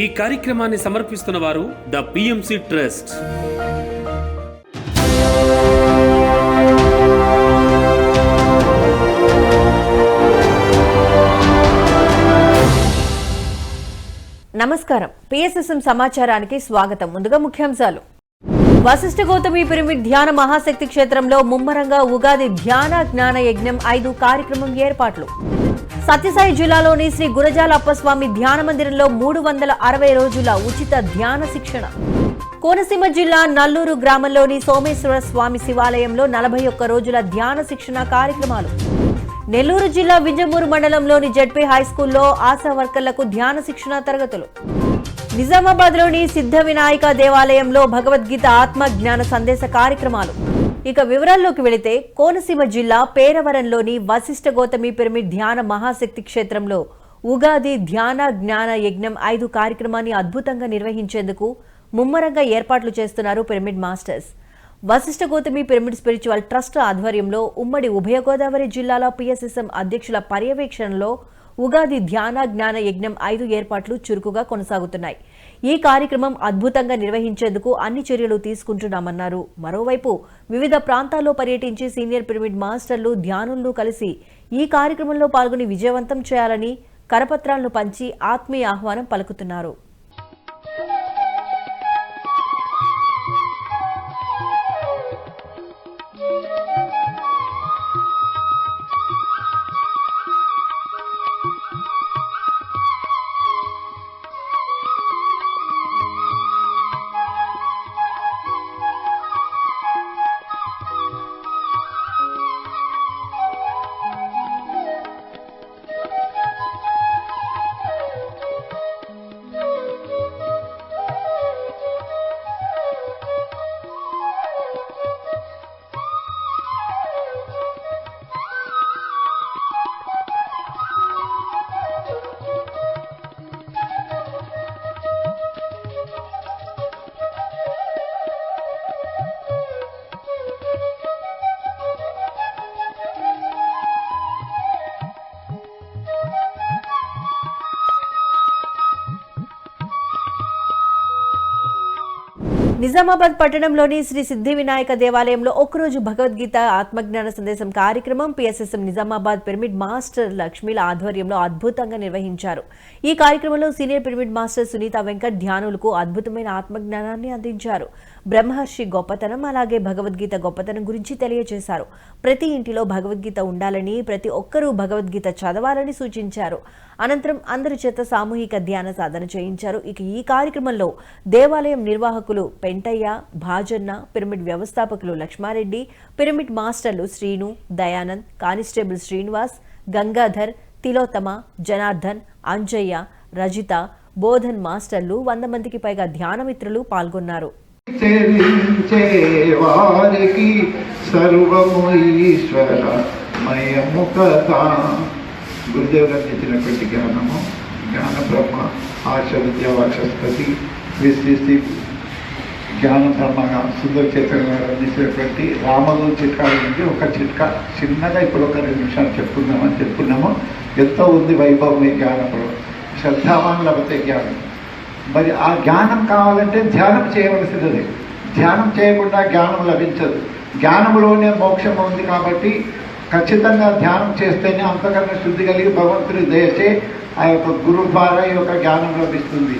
ఈ కార్యక్రమాన్ని సమర్పిస్తున్న వారు ద పిఎంసి ట్రస్ట్ నమస్కారం. పిఎస్ఎస్ఎం సమాచారానికి స్వాగతం. ముందుగా ముఖ్యాంశాలు. వశిష్ఠ గౌతమి పిరమిడ్ ధ్యాన మహాశక్తి క్షేత్రంలో ముమ్మరంగా ఉగాది ధ్యాన జ్ఞాన యజ్ఞం ఐదు కార్యక్రమం ఏర్పాట్లు. సత్యసాయి జిల్లాలోని శ్రీ గురజాల అప్పస్వామి ధ్యాన మందిరంలో మూడు వందల అరవై రోజుల ఉచిత ధ్యాన శిక్షణ. కోనసీమ జిల్లా నల్లూరు గ్రామంలోని సోమేశ్వర స్వామి శివాలయంలో నలభై ఒక్క రోజుల ధ్యాన శిక్షణ కార్యక్రమాలు. నెల్లూరు జిల్లా వింజమూరు మండలంలోని జడ్పీ హై స్కూల్లో ఆశా వర్కర్లకు ధ్యాన శిక్షణ తరగతులు. నిజామాబాద్లోని సిద్ధ వినాయక దేవాలయంలో భగవద్గీత ఆత్మ జ్ఞాన సందేశ కార్యక్రమాలు. ఇక వివరాల్లోకి వెళితే కోనసీమ జిల్లా పేరవరంలోని వశిష్ఠ గౌతమి పిరమిడ్ ధ్యాన మహాశక్తి క్షేత్రంలో ఉగాది ధ్యాన జ్ఞాన యజ్ఞం ఐదు కార్యక్రమాన్ని అద్భుతంగా నిర్వహించేందుకు ముమ్మరంగా ఏర్పాట్లు చేస్తున్నారు pyramid masters. Vasishtha Gautami pyramid spiritual trust ఆధ్వర్యంలో ఉమ్మడి ఉభయ గోదావరి జిల్లాల పిఎస్ఎస్ఎం అధ్యక్షుల పర్యవేక్షణలో ఉగాది ధ్యాన జ్ఞాన యజ్ఞం ఐదు ఏర్పాట్లు చురుకుగా కొనసాగుతున్నాయి. ఈ కార్యక్రమం అద్భుతంగా నిర్వహించేందుకు అన్ని చర్యలు తీసుకుంటున్నామన్నారు. మరోవైపు వివిధ ప్రాంతాల్లో పర్యటించి సీనియర్ పిరమిడ్ మాస్టర్లు ధ్యానులు కలిసి ఈ కార్యక్రమంలో పాల్గొని విజయవంతం చేయాలని కరపత్రాలను పంచి ఆత్మీయ ఆహ్వానం పలుకుతున్నారు. నిజామాబాద్ పట్టణంలోని శ్రీ సిద్ధి వినాయక దేవాలయంలో ఒకరోజు భగవద్గీత ఆత్మజ్ఞాన సందేశం కార్యక్రమం పిఎస్ఎస్ఎం నిజామాబాద్ పిరమిడ్ మాస్టర్ లక్ష్మీల ఆధ్వర్యంలో అద్భుతంగా నిర్వహించారు. ఈ కార్యక్రమంలో senior pyramid master Sunitha Venkat ధ్యానులకు అద్భుతమైన ఆత్మజ్ఞానాన్ని అందించారు. బ్రహ్మర్షి గొప్పతనం అలాగే భగవద్గీత గొప్పతనం గురించి తెలియజేశారు ప్రతి ఇంటిలో భగవద్గీత ఉండాలని ప్రతి ఒక్కరూ భగవద్గీత చదవాలని సూచించారు. అనంతరం అందరి చేత సామూహిక ధ్యాన సాధన చేయించారు. ఇక ఈ కార్యక్రమంలో దేవాలయం నిర్వాహకులు పెంటయ్య భాజన్న పిరమిడ్ వ్యవస్థాపకులు Lakshma Reddy pyramid masters Srinu Dayanand constable Srinivas Gangadhar Tilottama Janardhan Anjaiah Rajitha Bodhan masters వంద మందికి పైగా ధ్యానమిత్రులు పాల్గొన్నారు. చెరించే వారికి సర్వము ఈశ్వర మయము కథ గురుదేవ్ గారు ఇచ్చినటువంటి జ్ఞానము జ్ఞాన బ్రహ్మ ఆశ విద్య వాచస్పతి విశ్లేషి జ్ఞాన బ్రహ్మగా సుందర చైతన్య గారు అందించినటువంటి రామలు చిట్కాల నుంచి ఒక చిట్కా చిన్నగా ఇప్పుడు ఒక రెండు నిమిషాలు చెప్పుకుందామని చెప్పుకున్నాము. ఎంతో ఉంది వైభవం ఈ జ్ఞానంలో శ్రద్ధావాన్ లేకపోతే జ్ఞానం. మరి ఆ జ్ఞానం కావాలంటే ధ్యానం చేయవలసినది. ధ్యానం చేయకుండా జ్ఞానం లభించదు. జ్ఞానంలోనే మోక్షం ఉంది కాబట్టి ఖచ్చితంగా ధ్యానం చేస్తేనే అంతకన్నా శుద్ధి కలిగి భగవంతుని దయచే ఆ యొక్క గురువు ద్వారా ఈ యొక్క జ్ఞానం లభిస్తుంది.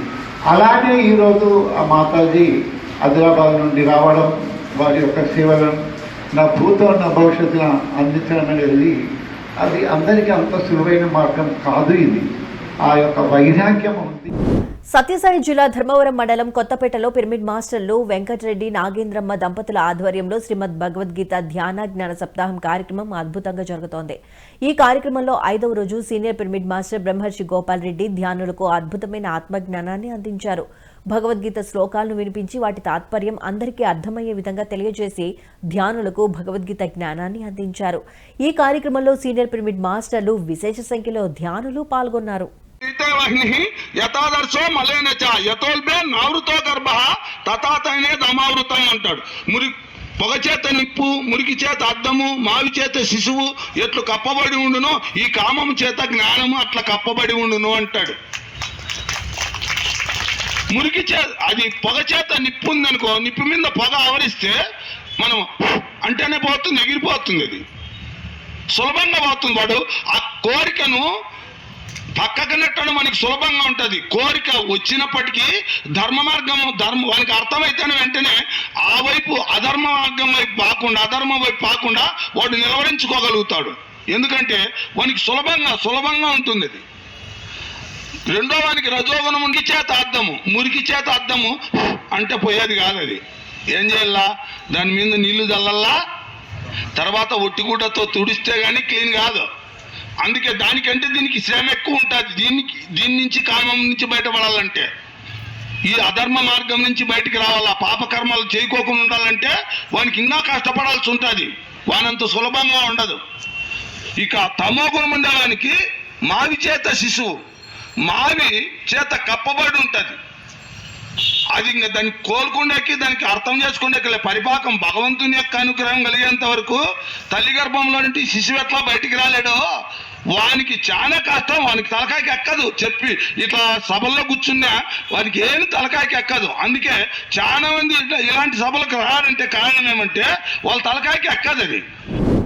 అలానే ఈరోజు ఆ మాతాజీ ఆదిలాబాద్ నుండి రావడం వారి యొక్క సేవలను నా భూతం నా భవిష్యత్తును అందించడం అనేది అది అందరికీ అంత సులువైన మార్గం కాదు ఇది. ఆ యొక్క వైరాగ్యం ఉంది. సత్యసాయి జిల్లా ధర్మవరం మండలం కొత్తపేటలో పిరమిడ్ మాస్టర్లు వెంకటరెడ్డి నాగేంద్రమ్మ దంపతుల ఆధ్వర్యంలో శ్రీమద్ భగవద్గీత ధ్యాన జ్ఞాన సప్తాహం కార్యక్రమం అద్భుతంగా జరుగుతోంది. ఈ కార్యక్రమంలో ఐదవ రోజు సీనియర్ పిరమిడ్ మాస్టర్ బ్రహ్మర్షి గోపాల్ రెడ్డి ధ్యానులకు అద్భుతమైన ఆత్మజ్ఞానాన్ని అందించారు. భగవద్గీత శ్లోకాలను వినిపించి వాటి తాత్పర్యం అందరికీ అర్థమయ్యే విధంగా తెలియజేసి ధ్యానులకు భగవద్గీత జ్ఞానాన్ని అందించారు. ఈ కార్యక్రమంలో సీనియర్ పిరమిడ్ మాస్టర్లు విశేష సంఖ్యలో ధ్యానులు పాల్గొన్నారు. యథాదర్శో మలేనచ యథోల్బే నావృతో గర్భ తథాతనే దమావృతం అంటాడు. మురి పొగ చేత నిప్పు మురికి చేత అద్దము మావి చేత శిశువు ఎట్లు కప్పబడి ఉండునో ఈ కామము చేత జ్ఞానము అట్లా కప్పబడి ఉండును అంటాడు. మురికి చే అది పొగ చేత నిప్పు ఉందనుకో నిప్పు మీద పొగ ఆవరిస్తే మనం అంటేనే పోతుంది ఎగిరిపోతుంది అది. సులభంగా పోతుంది వాడు. ఆ కోరికను పక్కకు నెట్టడం మనకి సులభంగా ఉంటుంది. కోరిక వచ్చినప్పటికీ ధర్మ మార్గం ధర్మ వానికి అర్థమైతేనే వెంటనే ఆ వైపు అధర్మ మార్గం వైపు పాకుండా అధర్మం వైపు పాకుండా వాడు నిలవరించుకోగలుగుతాడు. ఎందుకంటే వానికి సులభంగా సులభంగా ఉంటుంది అది రెండో వానికి రజోగుణం ఉండి చేత అర్థము మురికి చేత అర్థము అంటే పోయేది కాదు అది. ఏం చేయాలా? దాని మీద నీళ్ళు చల్లల్లా తర్వాత ఒట్టిగుడ్డతో తుడిస్తే కానీ క్లీన్ కాదు. అందుకే దానికంటే దీనికి శ్రమ ఎక్కువ ఉంటుంది. దీనికి దీని నుంచి కామం నుంచి బయటపడాలంటే ఈ అధర్మ మార్గం నుంచి బయటికి రావాలా? పాపకర్మలు చేయకోకుండా ఉండాలంటే వానికి ఇంకా కష్టపడాల్సి ఉంటుంది. వానంత సులభంగా ఉండదు. ఇక తమో గుణం ఉండడానికి మావి చేత శిశువు మావి చేత కప్పబడి ఉంటుంది. అది ఇంకా దాన్ని కోలుకుండేకి దానికి అర్థం చేసుకుండే పరిపాకం భగవంతుని యొక్క అనుగ్రహం కలిగేంత వరకు తల్లి గర్భంలో నుండి శిశువు ఎట్లా బయటికి రాలేడో వానికి చాలా కష్టం వానికి తలకాయకి ఎక్కదు. చెప్పి ఇట్లా సభల్లో కూర్చున్నా వానికి ఏమి తలకాయకి ఎక్కదు. అందుకే చాలా మంది ఇట్లా ఇలాంటి సభలకు రారంటే కారణం ఏమంటే వాళ్ళ తలకాయకి ఎక్కదు అది.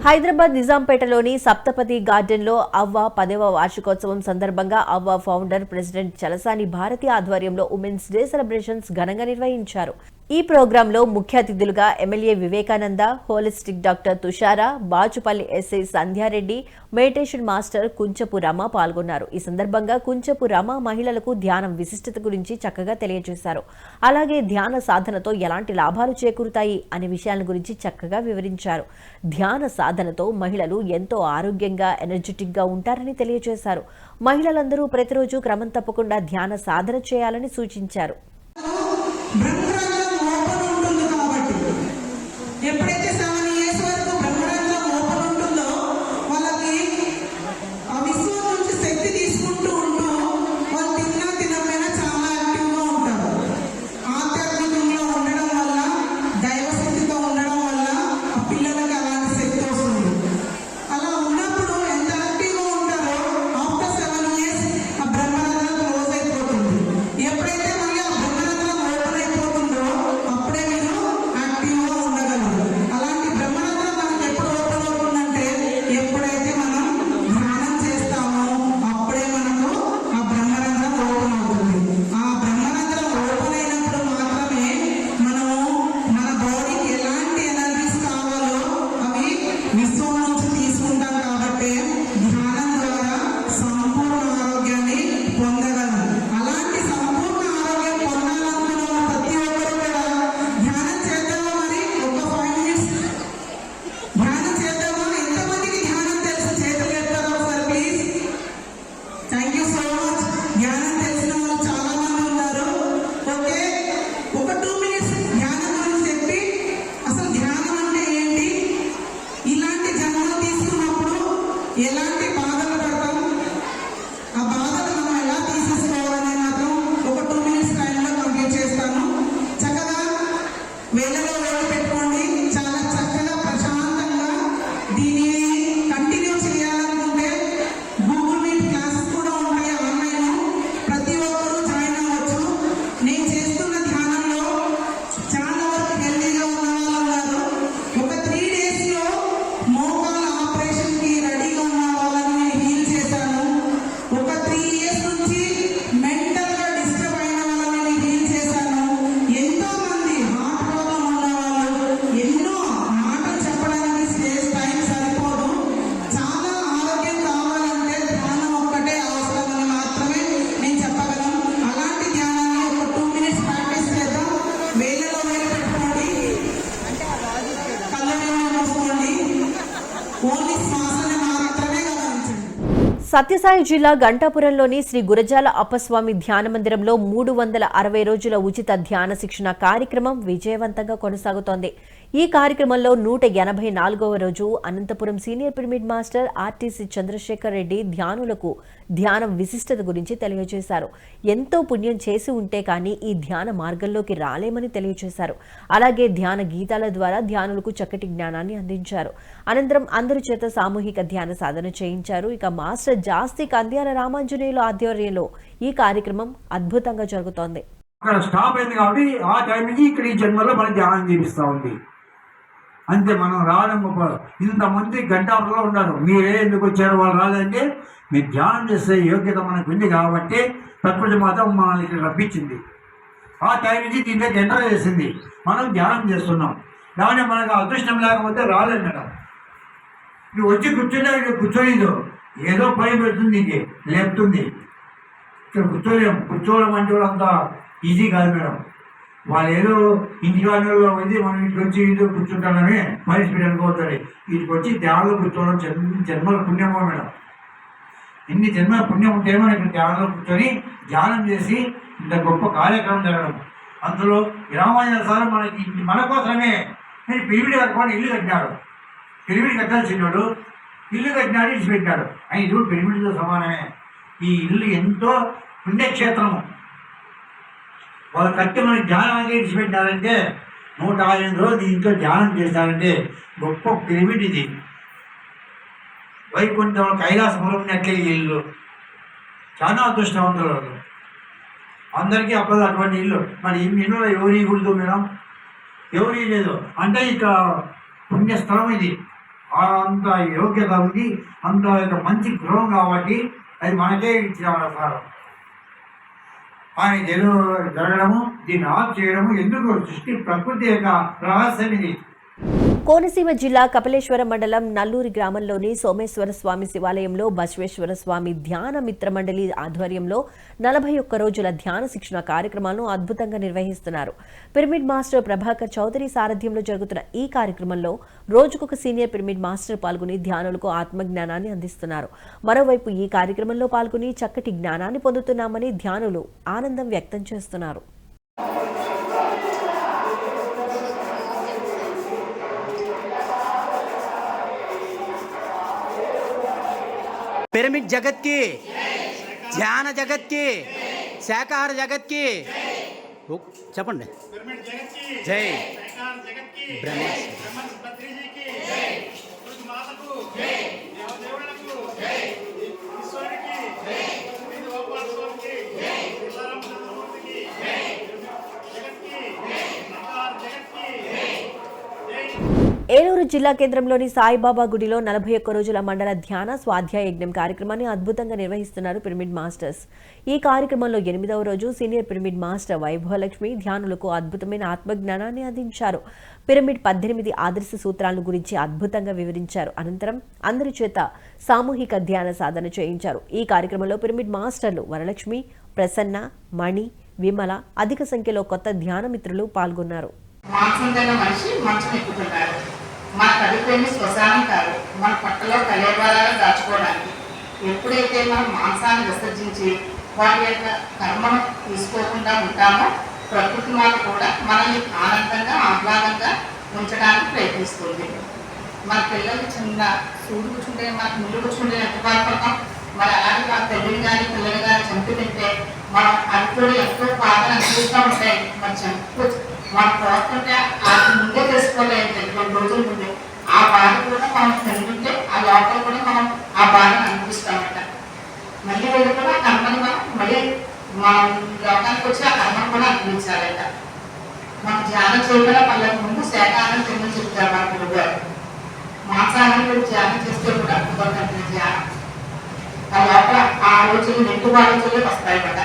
హైదరాబాద్ నిజాంపేటలోని సప్తపది గార్డెన్లో అవ్వ పదవ వార్షికోత్సవం సందర్భంగా అవ్వ ఫౌండర్ ప్రెసిడెంట్ చలసాని భారతి ఆధ్వర్యంలో ఉమెన్స్ డే సెలబ్రేషన్స్ ఘనంగా నిర్వహించారు. ఈ ప్రోగ్రాంలో ముఖ్య అతిథులుగా MLA Vivekananda holistic doctor Tushara Bachupalli SI Sandhyareddy meditation master Kunchapu Rama పాల్గొన్నారు. ఈ సందర్భంగా కుంచపు రమ మహిళలకు ధ్యానం విశిష్టత గురించి చక్కగా తెలియజేశారు. అలాగే ధ్యాన సాధనతో ఎలాంటి లాభాలు చేకూరుతాయి అనే విషయాల గురించి చక్కగా వివరించారు. ధ్యాన సాధనతో మహిళలు ఎంతో ఆరోగ్యంగా ఎనర్జెటిక్గా ఉంటారని తెలియజేశారు. మహిళలందరూ ప్రతిరోజు క్రమం తప్పకుండా ధ్యాన సాధన చేయాలని సూచించారు. సత్యసాయి జిల్లా గంటాపురంలోని శ్రీ గురజాల అప్పస్వామి ధ్యాన మందిరంలో మూడు వందల అరవై రోజుల ఉచిత ధ్యాన శిక్షణ కార్యక్రమం విజయవంతంగా కొనసాగుతోంది. ఈ కార్యక్రమంలో నూట ఎనభై నాలుగవ రోజు Anantapur senior pyramid master RTC Chandrashekar Reddy ధ్యానులకు ధ్యానం విశిష్టత గురించి తెలియజేశారు. ఎంతో పుణ్యం చేసి ఉంటే కానీ ఈ ధ్యాన మార్గంలోకి రాలేమని తెలియజేశారు. అలాగే ధ్యాన గీతాల ద్వారా ధ్యానులకు చక్కటి జ్ఞానాన్ని అందించారు. అనంతరం అందరి చేత సామూహిక ధ్యాన సాధన చేయించారు. ఇక మాస్టర్ జాస్తి కంద్యాల రామాంజనేయులు ఆధ్వర్యంలో ఈ కార్యక్రమం అద్భుతంగా జరుగుతోంది. అక్కడ స్టాప్ అయింది కాబట్టి ఆ టైం నుంచి ఇక్కడ ఈ జన్మలో మనం ధ్యానం చేపిస్తూ ఉంది. అంతే మనం రావడం గొప్ప. ఇంతమంది గంటాపులో ఉన్నారు. మీరే ఎందుకు వచ్చారు? వాళ్ళు రాలేదంటే మీరు ధ్యానం చేసే యోగ్యత మనకు ఉంది కాబట్టి ప్రకృతి మాత మనల్ని ఇక్కడ రప్పించింది. ఆ టైం నుంచి దీని దగ్గర ఎంటర్ చేసింది. మనం ధ్యానం చేస్తున్నాం. దాని మనకు అదృష్టం లేకపోతే రాలేదు మేడం. నువ్వు వచ్చి కూర్చుంటే కూర్చోలేదు. ఏదో పని పెడుతుంది ఇది లేపుతుంది. ఇక్కడ కూర్చోలేము కూర్చోవడం అంటే కూడా అంత ఈజీ కాదు మేడం. వాళ్ళు ఏదో ఇంటి వాళ్ళలో మనం ఇంటికి వచ్చి ఇదో కూర్చుంటానని పనిష్మెంట్ అనుకోవద్దండి వీటికి వచ్చి ధ్యానంలో కూర్చోవడం జన్మ జన్మల పుణ్యమో మేడం. ఎన్ని జన్మల పుణ్యం ఉంటేమో ఇక్కడ ధ్యానంలో కూర్చొని ధ్యానం చేసి ఇంత గొప్ప కార్యక్రమం జరగడం. అందులో రామాయణ సార్ మనకి మన కోసమే నేను పిరిమిడి కట్టుకొని ఇల్లు కట్టినాడు పిరిమిడి కట్టాల్సినాడు ఇల్లు కట్టినాడు ఇచ్చి పెట్టాడు ఆయన చూడు పిరిమిడితో సమానమే. ఈ ఇల్లు ఎంతో పుణ్యక్షేత్రము. వాళ్ళు కట్టి మనకి ధ్యానం ఇచ్చిపెట్టినారంటే నూట ఐదు రోజులు దీంట్లో ధ్యానం చేశారంటే గొప్ప పిరమిడ్ ఇది. వైకుంఠం కైలాసపురం నెట్లే ఇల్లు. చాలా అదృష్టవంతులు వాళ్ళు. అందరికీ అప్పదు అటువంటి ఇల్లు. మరి ఈ ఇల్లులో ఎవరి గుడితో మేడం ఎవరి లేదు అంటే ఇక పుణ్యస్థలం ఇది. అంత యోగ్యత ఉంది అంత యొక్క మంచి గృహం కాబట్టి అది మనకే ఇచ్చిన సార్ ఆయన తెలుగు జరగడము దీన్ని ఆఫ్ చేయడము ఎందుకు? సృష్టి ప్రకృతి యొక్క రహస్యం ఇది. కోనసీమ జిల్లా కపిలేశ్వర మండలం నల్లూరి గ్రామంలోని సోమేశ్వర స్వామి శివాలయంలో బసవేశ్వర స్వామి ధ్యాన మిత్ర మండలి ఆధ్వర్యంలో నలభై ఒక్క రోజుల ధ్యాన శిక్షణ కార్యక్రమాలను అద్భుతంగా నిర్వహిస్తున్నారు. పిరమిడ్ మాస్టర్ ప్రభాకర్ చౌదరి సారథ్యంలో జరుగుతున్న ఈ కార్యక్రమంలో రోజుకొక సీనియర్ పిరమిడ్ మాస్టర్ పాల్గొని ధ్యానులకు ఆత్మజ్ఞానాన్ని అందిస్తున్నారు. మరోవైపు ఈ కార్యక్రమంలో పాల్గొని చక్కటి జ్ఞానాన్ని పొందుతున్నామని ధ్యానులు ఆనందం వ్యక్తం చేస్తున్నారు. పిరమిడ్ జగత్ కి ధ్యాన జగత్ కి శాకాహార జగత్ కి ఓ, చెప్పండి జై బ్రహ్మ ఏలూరు జిల్లా కేంద్రంలోని సాయిబాబా గుడిలో నలభై ఒక్క రోజుల మండల ధ్యాన స్వాధ్యాయ యజ్ఞం కార్యక్రమాన్ని అద్భుతంగా నిర్వహిస్తున్నారు పిరమిడ్ మాస్టర్స్. ఈ కార్యక్రమంలో ఎనిమిదవ రోజు సీనియర్ పిరమిడ్ మాస్టర్ వైభవలక్ష్మి ధ్యానులకు అద్భుతమైన ఆత్మజ్ఞానాన్ని అందించారు. పిరమిడ్ పద్దెనిమిది ఆదర్శ సూత్రాలను గురించి అద్భుతంగా వివరించారు. అనంతరం అందరి చేత సామూహిక ధ్యాన సాధన చేయించారు. ఈ కార్యక్రమంలో పిరమిడ్ మాస్టర్లు వరలక్ష్మి ప్రసన్న మణి విమల అధిక సంఖ్యలో కొత్త ధ్యాన మిత్రులు పాల్గొన్నారు. మాంసం మనిషి మంచం ఎక్కుతుంటారు. మన కడుపుని శ్మశానం కాదు మన పట్టలో కలేబరాలు దాచుకోవడానికి. ఎప్పుడైతే మనం మాంసాన్ని విసర్జించి వాటి యొక్క కర్మను తీసుకోకుండా ఉంటామో ప్రకృతి మాత కూడా మనల్ని ఆనందంగా ఆహ్లాదంగా ఉంచడానికి ప్రయత్నిస్తుంది. మన పిల్లలు చిన్న సూడు కూర్చుంటే మనకు ముందు కూర్చుంటే ఎంత బాధపడతాం? మరి అలాగే మన తల్లిని కానీ పిల్లలు కానీ చంపి తింటే మనం అవి కూడా ఎంతో బాధలు అనుభవిస్తూ ఉంటాయి. మరి చంపు మనం పోతుంటే అది ముందే తెలుసుకోలేదు రెండు రోజుల ముందే. ఆ బాధ కూడా మనం తింటుంటే ఆ లోపల కూడా మనం ఆ బాధను అనిపిస్తామట మళ్ళీ వెళ్ళి కూడా కర్మని మనం మళ్ళీ మన లోకానికి వచ్చి ఆ కర్మను కూడా అనిపించాలట మనం ధ్యానం చేయకుండా వాళ్ళకి ముందు శాఖాహారం తినని చెప్తారు మన గురుగారు మాంసాహారం కూడా ధ్యానం చేస్తే కూడా ధ్యానం. ఆ లోపల ఆ రోజులు నెట్టు ఆలోచనలు వస్తాయి కదా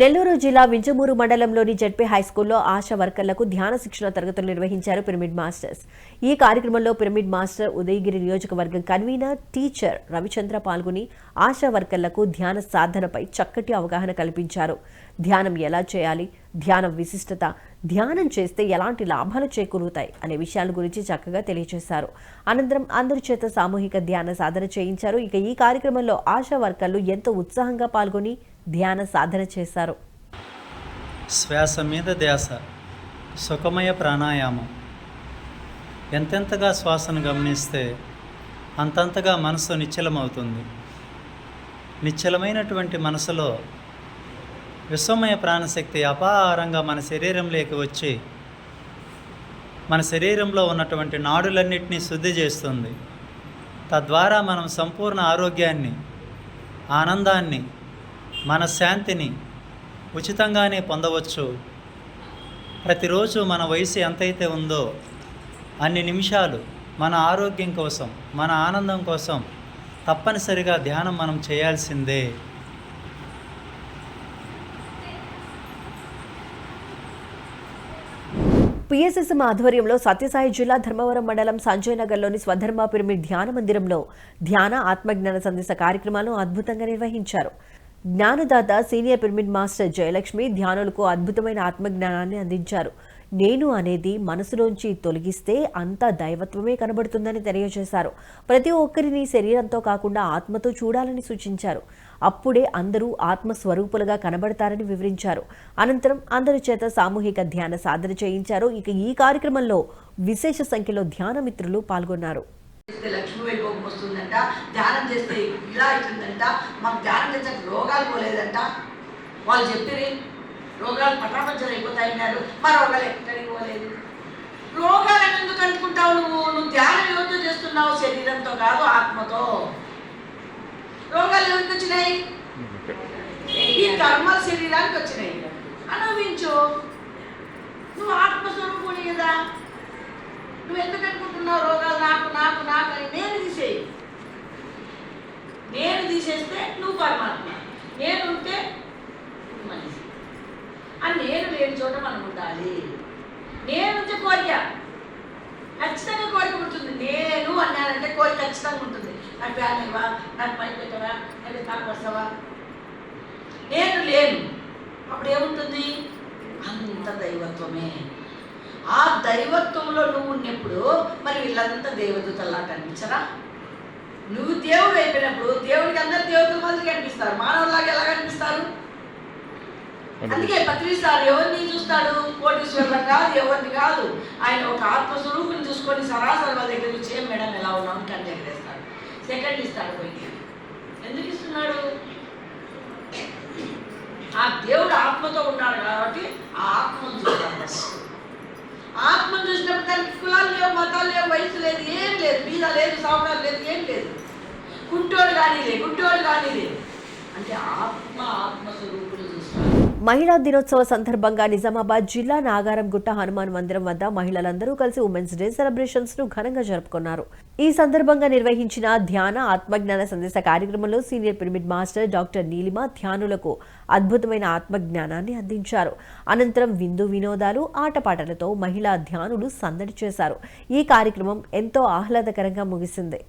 నెల్లూరు జిల్లా వింజమూరు మండలంలోని జడ్పీ హైస్కూల్లో ఆశా వర్కర్లకు ధ్యాన శిక్షణ తరగతులు నిర్వహించారు పిరమిడ్ మాస్టర్స్. ఈ కార్యక్రమంలో పిరమిడ్ మాస్టర్ ఉదయగిరి నియోజకవర్గం కన్వీనర్ టీచర్ రవిచంద్ర పాల్గొని ఆశా వర్కర్లకు ధ్యాన సాధనపై చక్కటి అవగాహన కల్పించారు. ధ్యానం ఎలా చేయాలి? ధ్యానం విశిష్టత? ధ్యానం చేస్తే ఎలాంటి లాభాలు చేకూరుతాయి? అనే విషయాల గురించి చక్కగా తెలియజేశారు. అనంతరం అందరి చేత సామూహిక ధ్యాన సాధన చేయించారు. ఇక ఈ కార్యక్రమంలో ఆశా వర్కర్లు ఎంతో ఉత్సాహంగా పాల్గొని ధ్యాన సాధన చేశారు. శ్వాస మీద ధ్యాస సుఖమయ ప్రాణాయామం. ఎంతెంతగా శ్వాసను గమనిస్తే అంతంతగా మనసు నిశ్చలమవుతుంది. నిశ్చలమైనటువంటి మనసులో విశ్వమయ ప్రాణశక్తి అపారంగా మన శరీరంలోకి వచ్చి మన శరీరంలో ఉన్నటువంటి నాడులన్నింటినీ శుద్ధి చేస్తుంది. తద్వారా మనం సంపూర్ణ ఆరోగ్యాన్ని ఆనందాన్ని మనశ్శాంతిని ఉచితంగానే పొందవచ్చు. ప్రతిరోజు మన వయసు ఎంతైతే ఉందో అన్ని నిమిషాలు మన ఆరోగ్యం కోసం మన ఆనందం కోసం తప్పనిసరిగా ధ్యానం మనం చేయాల్సిందే. పిఎస్ఎస్ఎం ఆధ్వర్యంలో సత్యసాయి జిల్లా ధర్మవరం మండలం సంజయ్ నగర్లోని స్వధర్మ పిరమిడ్ ధ్యాన మందిరంలో ధ్యాన ఆత్మజ్ఞాన సందేశ కార్యక్రమాలను అద్భుతంగా నిర్వహించారు. జ్ఞానదాత సీనియర్ పిరమిడ్ మాస్టర్ జయలక్ష్మి ధ్యానులకు అద్భుతమైన ఆత్మజ్ఞానాన్ని అందించారు. నేను అనేది మనసులోంచి తొలగిస్తే అంతా దైవత్వమే కనబడుతుందని తెలియజేశారు. ప్రతి ఒక్కరిని శరీరంతో కాకుండా ఆత్మతో చూడాలని సూచించారు. అప్పుడే అందరూ ఆత్మస్వరూపులుగా కనబడతారని వివరించారు. అనంతరం అందరి చేత సామూహిక ధ్యాన సాధన చేయించారు. ఇక ఈ కార్యక్రమంలో విశేష సంఖ్యలో ధ్యాన మిత్రులు పాల్గొన్నారు. చేస్తే లక్ష్మీ వైభవం వస్తుందంట ధ్యానం చేస్తే ఇలా అవుతుందంట మాకు ధ్యానం చేసాక రోగాలు పోలేదంట. వాళ్ళు చెప్పిరి రోగాలు పటాపంచలు అయిపోతాయన్నారు మా రోగాలు ఎక్కడికి పోలేదు. రోగాలను ఎందుకు అనుకుంటావు నువ్వు? నువ్వు ధ్యానం ఎవరితో చేస్తున్నావు? శరీరంతో కాదు ఆత్మతో. రోగాలు ఎవరికి వచ్చినాయి? ఈ కర్మల శరీరానికి వచ్చినాయి. అనుభవించు. నువ్వు ఆత్మస్వరూపుని కదా. నువ్వు ఎందుకు అనుకుంటున్నావు రోగాలు? నాకు నాకు నాకు అని నేను తీసేయి. నేను తీసేస్తే నువ్వు పరమాత్మ. నేను ఉంటే మనిషి. అని నేను లేని చోట మనం ఉండాలి. నేను ఉంటే కోరిక. ఖచ్చితంగా కోరిక ఉంటుంది. నేను అన్నానంటే కోరిక ఖచ్చితంగా ఉంటుంది. నాకు ఫ్యాన్ ఇవ్వా నాకు పని పెట్టవా? లేదా నాకు వస్తావా? నేను లేను. అప్పుడు ఏముంటుంది? అంత దైవత్వమే. ఆ దైవత్వంలో నువ్వు ఉన్నప్పుడు మరి వీళ్ళంతా దేవదూతల్లా కనిపించరా? నువ్వు దేవుడు అయిపోయినప్పుడు దేవుడికి అందరు దేవతల మాదిరి కనిపిస్తారు. మానవులాగా ఎలా కనిపిస్తారు? అందుకే పత్రిస్తారు ఎవరిని చూస్తాడు? కోటీశ్వరులను కాదు ఎవరిని కాదు. ఆయన ఒక ఆత్మస్వరూపుని చూసుకొని సరాసరి వాళ్ళ దగ్గర నుంచి ఏం మేడం ఎలా ఉన్నాం కన్ను ఎగరేస్తాడు. సెకండ్ ఇస్తాడు పోయి. ఎందుకు ఇస్తున్నాడు? ఆ దేవుడు ఆత్మతో ఉన్నాడు కాబట్టి ఆ ఆత్మను చూస్తాడు. ఆత్మను చూసినప్పుడు దానికి కులాలు లేవు మతాలు లేవు వయసు లేదు ఏం లేదు మీద లేదు సావుకాలు లేదు ఏం లేదు. కుంటోడు కానీ లేదు గుంటోడు కానీ లేదు అంటే ఆత్మ ఆత్మస్వరూపుడు చూసి మహిళా దినోత్సవ సందర్భంగా నిజామాబాద్ జిల్లా నాగారంగుట్ట హనుమాన్ మందిరం వద్ద మహిళలందరూ కలిసి ఉమెన్స్ డే సెలబ్రేషన్స్ను ఘనంగా జరుపుకున్నారు. ఈ సందర్భంగా నిర్వహించిన ధ్యాన ఆత్మజ్ఞాన సందేశ కార్యక్రమంలో senior pyramid master doctor Neelima ధ్యానులకు అద్భుతమైన ఆత్మజ్ఞానాన్ని అందించారు. అనంతరం విందు వినోదాలు ఆటపాటలతో మహిళా ధ్యానులు సందడి చేశారు. ఈ కార్యక్రమం ఎంతో ఆహ్లాదకరంగా ముగిసింది.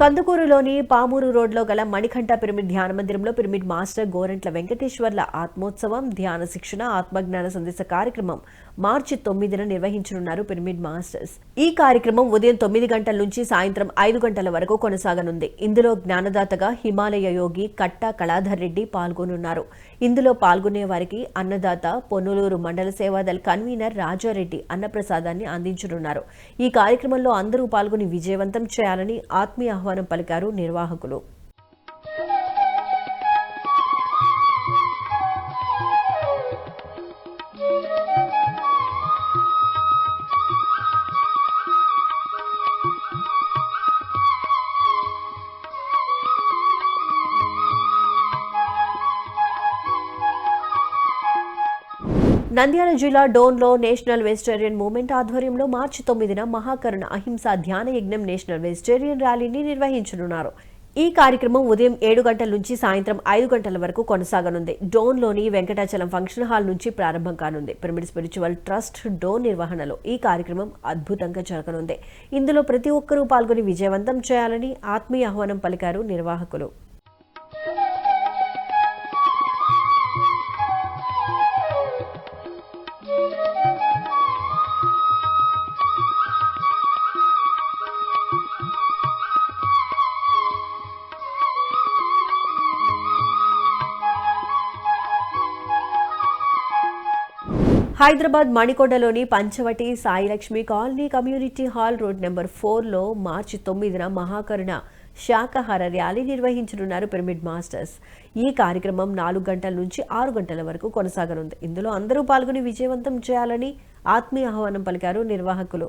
కందుకూరులోని పామూరు రోడ్లో గల మణికంఠ పిరమిడ్ ధ్యాన మందిరంలో పిరమిడ్ మాస్టర్ గోరంట్ల వెంకటేశ్వర్ల ఆత్మోత్సవం ధ్యాన శిక్షణ ఆత్మజ్ఞాన సందేశ కార్యక్రమం మార్చి తొమ్మిదిన నిర్వహించనున్నారు పిరమిడ్ మాస్టర్స్. ఈ కార్యక్రమం ఉదయం తొమ్మిది గంటల నుంచి సాయంత్రం ఐదు గంటల వరకు కొనసాగనుంది. ఇందులో జ్ఞానదాతగా హిమాలయ యోగి కట్ట కళాధర్ రెడ్డి పాల్గొనున్నారు. ఇందులో పాల్గొనే వారికి అన్నదాత పొన్నులూరు మండల సేవాదల్ కన్వీనర్ రాజారెడ్డి అన్నప్రసాదాన్ని అందించనున్నారు. ఈ కార్యక్రమంలో అందరూ పాల్గొని విజయవంతం చేయాలని ఆత్మీయ ఆహ్వానం పలికారు నిర్వాహకులు. నంద్యాల జిల్లా డోన్లో నేషనల్ వెజిటేరియన్ మూవ్మెంట్ ఆధ్వర్యంలో మార్చి తొమ్మిదిన మహాకరుణ అహింస ధ్యాన యజ్ఞం నేషనల్ వెజిటేరియన్ ర్యాలీని నిర్వహించనున్నారు. ఈ కార్యక్రమం ఉదయం ఏడు గంటల నుంచి సాయంత్రం ఐదు గంటల వరకు కొనసాగనుంది. డోన్లోని వెంకటాచలం ఫంక్షన్ హాల్ నుంచి ప్రారంభం కానుంది. పిరమిడ్ స్పిరిచువల్ ట్రస్ట్ డోన్ నిర్వహణలో ఈ కార్యక్రమం అద్భుతంగా జరగనుంది. ఇందులో ప్రతి ఒక్కరూ పాల్గొని విజయవంతం చేయాలని ఆత్మీయ ఆహ్వానం పలికారు నిర్వాహకులు. Hyderabad మణికొండలోని Panchavati Sailakshmi colony community hall road number ఫోర్లో మార్చి తొమ్మిదిన మహాకరుణ శాకాహార ర్యాలీ నిర్వహించనున్నారు పిరమిడ్ మాస్టర్స్. ఈ కార్యక్రమం నాలుగు గంటల నుంచి ఆరు గంటల వరకు కొనసాగనుంది. ఇందులో అందరూ పాల్గొని విజయవంతం చేయాలని ఆత్మీయ ఆహ్వానం పలికారు నిర్వాహకులు.